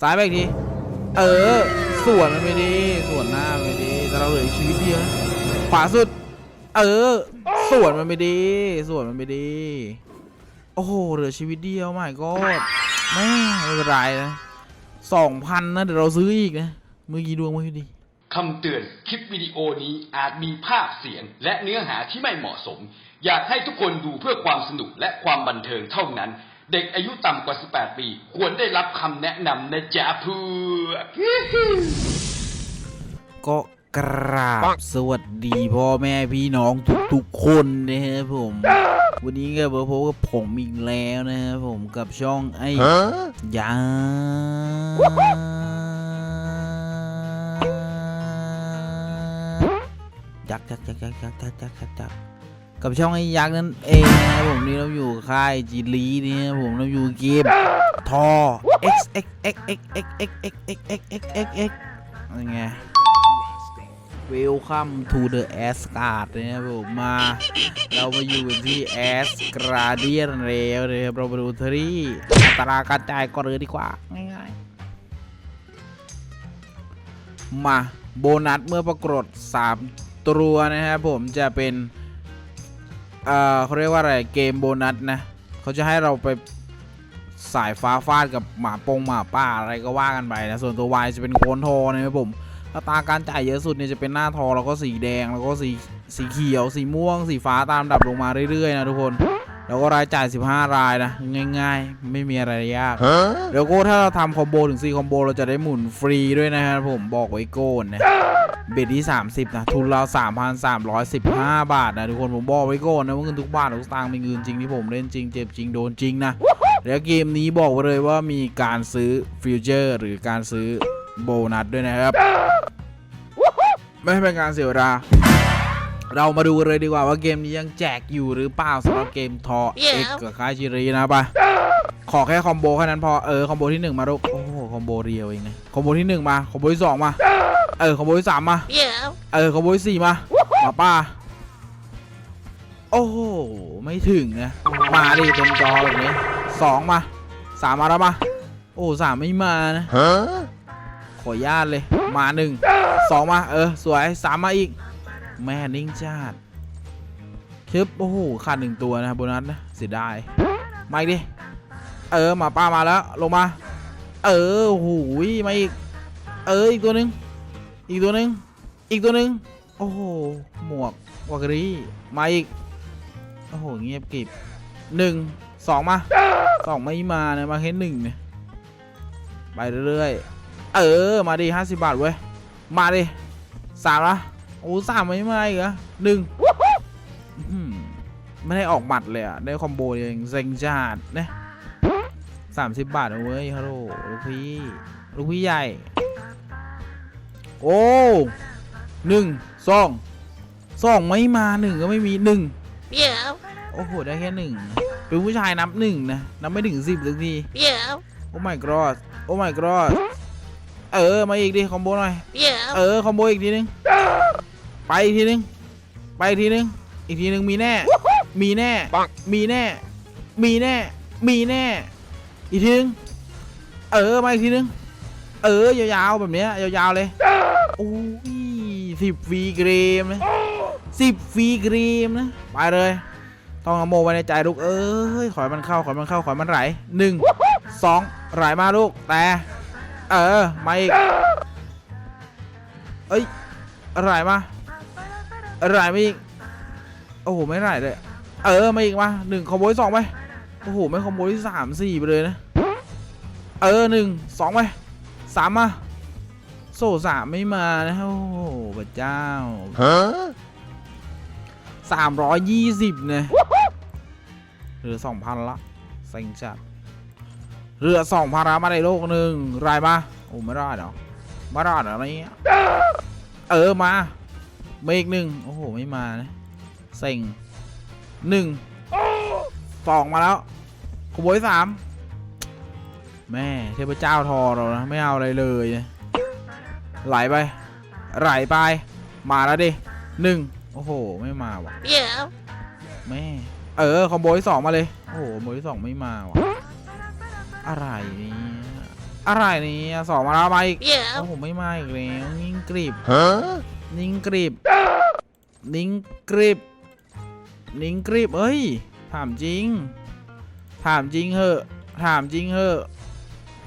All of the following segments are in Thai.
ซ้ายไปอีกที เออ ส่วนมันไม่ดี ส่วนหน้าไม่ดี แต่เราเหลืออีกชีวิตเดียว ขวาสุด เออ ส่วนมันไม่ดี ส่วนมันไม่ดี โอ้โห เหลือชีวิตเดียวไม่ก็แม่ไม่เป็นไรนะสองพันนะ เดี๋ยวเราซื้ออีกนะ มือกี่ดวงมือกี่ดีคำเตือน คลิปวิดีโอนี้อาจมีภาพเสียง และเนื้อหาที่ไม่เหมาะสม อยากให้ทุกคนดูเพื่อความสนุกและความบันเทิงเท่านั้น เด็กอายุต่ำกว่า 18 ปี ควรได้รับคำแนะนำนะจ๊ะเพื่อก็กราบสวัสดีพ่อแม่พี่น้องทุกๆคนนะครับผม วันนี้ก็มาพบกับผมอีกแล้วนะครับผมกับช่องไอ้ยายักษ์ยักษ์ยักษ์ยักษ์ยักษ์ยักษ์ยักษ์ยัก กับช่องไอ้ยักษ์นั่นเองนะครับผมนี่เราอยู่ค่ายจีรีนี่นะผมเราอยู่เกมทอ x x x x x x x x x x x x ยังไง Welcome to the Asgard นะครับผมมา เรามาอยู่ที่ Asgardian แล้วนะครับเรามาดูทรีอัตราการจ่ายก่อนเลยดีกว่า ง่ายๆ มา โบนัสเมื่อปรากฏ 3 ตัวนะครับผมจะเป็น เอ่อเขาเรียกว่าอะไรเกมโบนัสนะเขาจะให้เราไปสายฟ้าฟาดกับหมาปงหมาป่าอะไรก็ว่ากันไปนะส่วนตัววายจะเป็นโคนโทนะครับผมอัตราการจ่ายเยอะสุดเนี่ยจะเป็นหน้าทองแล้วก็สีแดงแล้วก็สีสีเขียว สีม่วง สีฟ้าตามดับลงมาเรื่อยๆนะทุกคน แล้วก็รายจ่าย 15 รายนะ ง่ายๆ ไม่มีอะไรยากเดี๋ยวโก้ถ้าเราทำคอมโบถึง 4 คอมโบ เราจะได้หมุนฟรีด้วยนะครับผมบอกไว้โก้นะเบ็ดที่ 30 นะ ทุนเรา 3,315 บาทนะ ทุกคนผมบอกไว้โก้นะว่าเงินทุกบาททุกสตางค์เป็นเงินจริงที่ผมเล่นจริงเจ็บจริงโดนจริงนะแล้วเกมนี้บอกไว้เลยว่ามีการซื้อฟิวเจอร์หรือการซื้อโบนัสด้วยนะครับ ไม่ให้เป็นการเสียเวลา เรามาดูกันเลยดีกว่าว่าเกมนี้ยังแจกอยู่หรือเปล่าสำหรับเกมทอเอ็กกับค่ายชิรีนะปะขอแค่คอมโบแค่นั้นพอเออคอมโบที่หนึ่งมาลูกโอ้โหคอมโบเรียวเองนะคอมโบที่หนึ่งมาคอมโบที่สองมา เออคอมโบที่สามมา เออคอมโบที่สี่มามาป้าโอ้โหไม่ถึงนะมาดิเต็มจอแบบนี้สองมาสามมาแล้วมาโอ้สามไม่มานะขออนุญาตเลยมาหนึ่งสองมาเออสวยสามมาอีก แม่นิ่งจัดคลิปโอ้โหขาดหนึ่งตัวนะโบนัสนะเสียดายมาอีกดิ เออหมาป้ามาแล้ว ลงมา เออโอ้โหมาอีก เอออีกตัวหนึ่งอีกตัวหนึ่งอีกตัวหนึ่งโอ้โหหมวกวากรีมาอีก โอ้โหเงียบกริบหนึ่งสองมาสองไม่มานะมาแค่หนึ่งเนี่ยไปเรื่อยๆเออมาดิห้าสิบบาทเว้ยมาดิสามละ โอ้สามไม่มาอีกเหรอหนึ่งอื้อหือไม่ได้ออกหมัดเลยอะได้คอมโบเองเซ็งจัดนะสามสิบบาทเอาเว้ยฮัลโหลลูกพี่ ลูกพี่ใหญ่ โอ้หนึ่งสองสองไม่มาหนึ่งก็ไม่มีหนึ่ง Yeah, โอ้โห ได้แค่หนึ่งเป็นผู้ชายนับหนึ่งนะ นับไม่ถึงสิบสักที yeah, โอ้ my god โอ้ my god เออ มาอีกดิ คอมโบหน่อย yeah. เออ คอมโบอีกทีนึง ไปอีกทีนึง ไปอีกทีนึง อีกทีนึงมีแน่ มีแน่ มีแน่ มีแน่ มีแน่ อีกทีนึง เออมาอีกทีนึง เออยาวๆแบบเนี้ยยาวๆเลยโอ้ยสิบฟรีเกมนะสิบฟรีเกมนะ ไปเลย ต้องเอาโมไว้ในใจลูก เอ้ย ขอให้มันเข้า ขอให้มันเข้า ขอให้มันไหลหนึ่งสองไหลมาลูก แต่ เออ มาอีก เอ้ยไหลมา ไหลมาอีกโอ้โหไม่ไหลเลยเออมาอีกมาหนึ่งคอมโบที่สองไปโอ้โหไม่คอมโบที่สามสี่ไปเลยนะเออหนึ่งสองไปสามมาโซ่สามไม่มานะโอ้โหพระเจ้าสามร้อยยี่สิบเนี่ยเหลือสองพันละเซ็งจัดเหลือสองพันละมาในโลกหนึ่งรายมาโอ้ไม่รอดเหรอไม่รอดเหรออะไรเงี้ยเออมา มาอีกหนึ่งโอ้โห ไม่มานะเซ็งหนึ่งสองมาแล้วขโมยสามแม่เทพเจ้าทอเรานะ ไม่เอาอะไรเลยนะไหลไป ไหลไป มาแล้วดิหนึ่งโอ้โห ไม่มาว่ะ Yeah, แม่เออคอมโบที่สองมาเลย โอ้โหคอมโบที่สองไม่มาว่ะอะไรเนี่ยอะไรเนี่ยสองมาแล้วมาอีก Yeah. โอ้โหไม่มาอีกแล้วนิ่งกริบ นิ่งกริบนิ่งกริบนิ่งกริบเอ้ย ถามจริง ถามจริงเหอะ ถามจริงเหอะ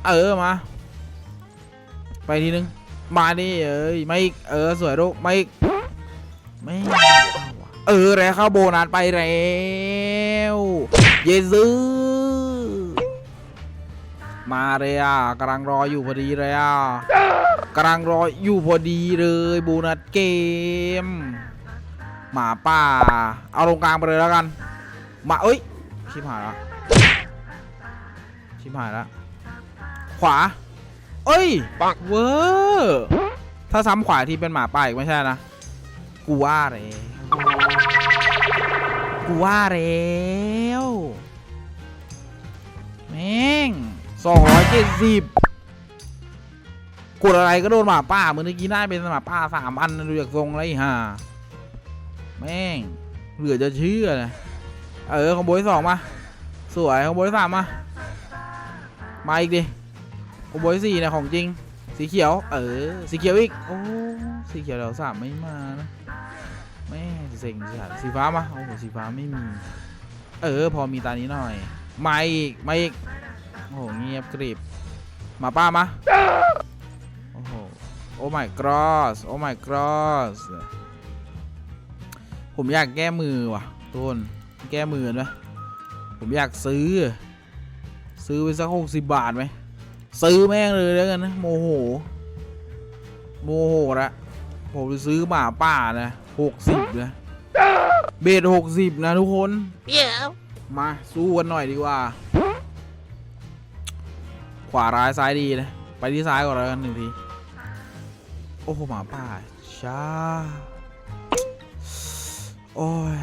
เออมา ไปทีนึง มาดิเอ้ยไม่เออสวยลูกไม่ไม่เข้าว่ะเออแล้วเข้าโบนัสไปแล้วเยซูมาเลยอะกำลังรออยู่พอดีเลยอะ กำลังรออยู่พอดีเลยโบนัสเกม หมาป่า เอาลงกลางไปเลยแล้วกัน มาเอ้ย ชิบหายแล้วชิบหายแล้วขวา เอ้ย ปังเวอร์ถ้าซ้ำขวาที่เป็นหมาป่าอีกไม่ใช่นะ กูว่าเลยกูว่าแล้วแม่งสองร้อยเจ็ดสิบ กดอะไรก็โดนหมาป่าเมื่อกี้ได้เป็นหมาป่าสามอันดูจากทรงไรห่าแม่งเหลือจะเชื่อนะเออขโมยสองมาสวยขโมยสามมามาอีกดิขโมยสี่นะของจริง สีเขียว เออสีเขียวอีกโอ้สีเขียวเดี๋ยวสามไม่มานะแม่เซ็งจัดสีฟ้ามาโอ้โหสีฟ้าไม่มี เออ พอมีตานี้หน่อยมาอีกมาอีกโอ้โหเงียบกริบมาป้ามา โอ้ my god โอ้ my god ผมอยากแก้มือว่ะทุกคนแก้มือไหมผมอยากซื้อ ซื้อไปสักหกสิบบาทไหมซื้อแม่งเลยแล้วกันนะโมโห โมโหละผมจะซื้อหมาป่านะหกสิบนะเบสหกสิบนะทุกคน มาสู้กันหน่อยดีกว่า ขวาร้ายซ้ายดีนะ ไปที่ซ้ายก่อนแล้วกันหนึ่งที โอ้โหหมาป่าช้าโอ้ย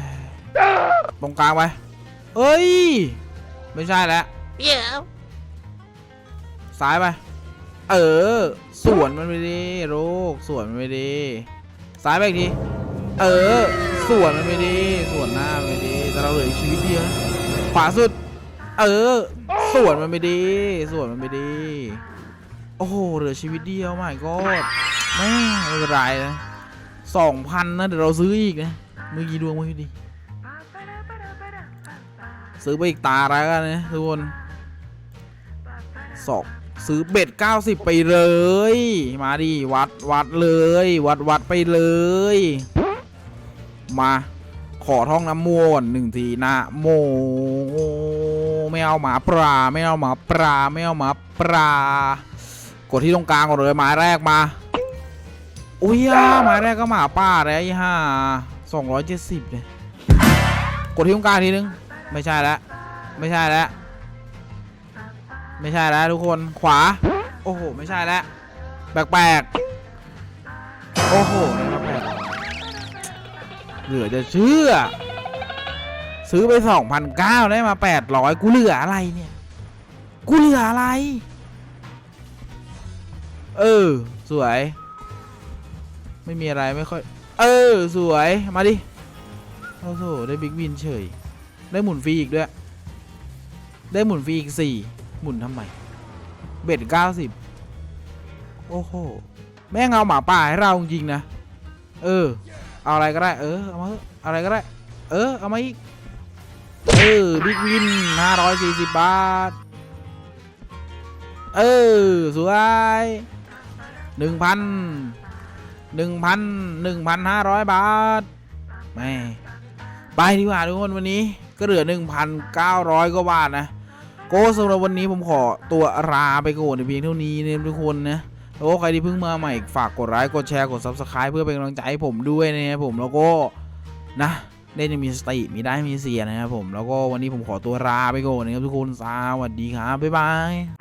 ตรงกลางไปเอ้ย ไม่ใช่แล้ว Yeah. ซ้ายไป เออ สวนมันไปดิโรคสวนมันไปดิซ้ายไปอีกที เออ สวนมันไปดิสวนหน้ามันไปดิแต่เราเหลืออีกชีวิตเดียวนะขวาสุด เออ สวนมันไปดิสวนมันไปดิโอ้โห เหลือชีวิตเดียวไม่ก็ แม่ไม่เป็นไรนะสองพันนะเดี๋ยวเราซื้ออีกนะเมื่อกี้ดวงไม่ดี ซื้อไปอีกตาแล้วกันนะทุกคนสอกซื้อเบ็ด90ไปเลย มาดิวัดวัดเลย วัดวัดไปเลย มาขอท่องน้ำมวนหนึ่งทีนะโมไม่เอาหมาปลาไม่เอาหมาปลาไม่เอาหมาปลากดที่ตรงกลางก่อนเลยหมาแรกมา อุ้ยอะหมายแรกก็หมาป่าแล้วไอ้ห่าสองร้อยเจ็ดสิบเลยกดที่ตรงกลางทีนึง ไม่ใช่แล้วไม่ใช่แล้วไม่ใช่แล้วทุกคนขวา โอ้โห ไม่ใช่แล้วแปลกๆ โอ้โหนี่ก็แปลกเหลือจะเชื่อ ซื้อไปสองพันเก้าได้มาแปดร้อยกูเหลืออะไรเนี่ย กูเหลืออะไร เออ สวย ไม่มีอะไรไม่ค่อย เออ สวย มาดิโอ้โหได้บิ๊กวินเฉย ได้หมุนฟรีอีกด้วย ได้หมุนฟรีอีกสี่หมุนทำไม เบ็ดเก้าสิบโอ้โห แม่งเอาหมาป่าให้เราจริงนะ เออ เอาอะไรก็ได้ เออ เอามาอะอะไรก็ได้ เออ เอามาอีก เออ บิ๊กวินห้าร้อยสี่สิบบาท เออ สวยหนึ่งพัน หนึ่งพันหนึ่งพันห้าร้อยบาทแม่ไปดีกว่าทุกคนวันนี้ก็เหลือหนึ่งพันเก้าร้อยกว่าบาทนะ โก็สำหรับวันนี้ผมขอตัวลาไปก่อนเพียงเท่านี้นะทุกคนนะแล้วก็ใครที่เพิ่งมาใหม่ฝากกดไลค์กดแชร์กด subscribe เพื่อเป็นกำลังใจให้ผมด้วยนะครับผมแล้วก็นะได้มีสติมีได้มีเสียนะครับผมแล้วก็วันนี้ผมขอตัวลาไปก่อนนะครับทุกคนสวัสดีครับบ๊ายบาย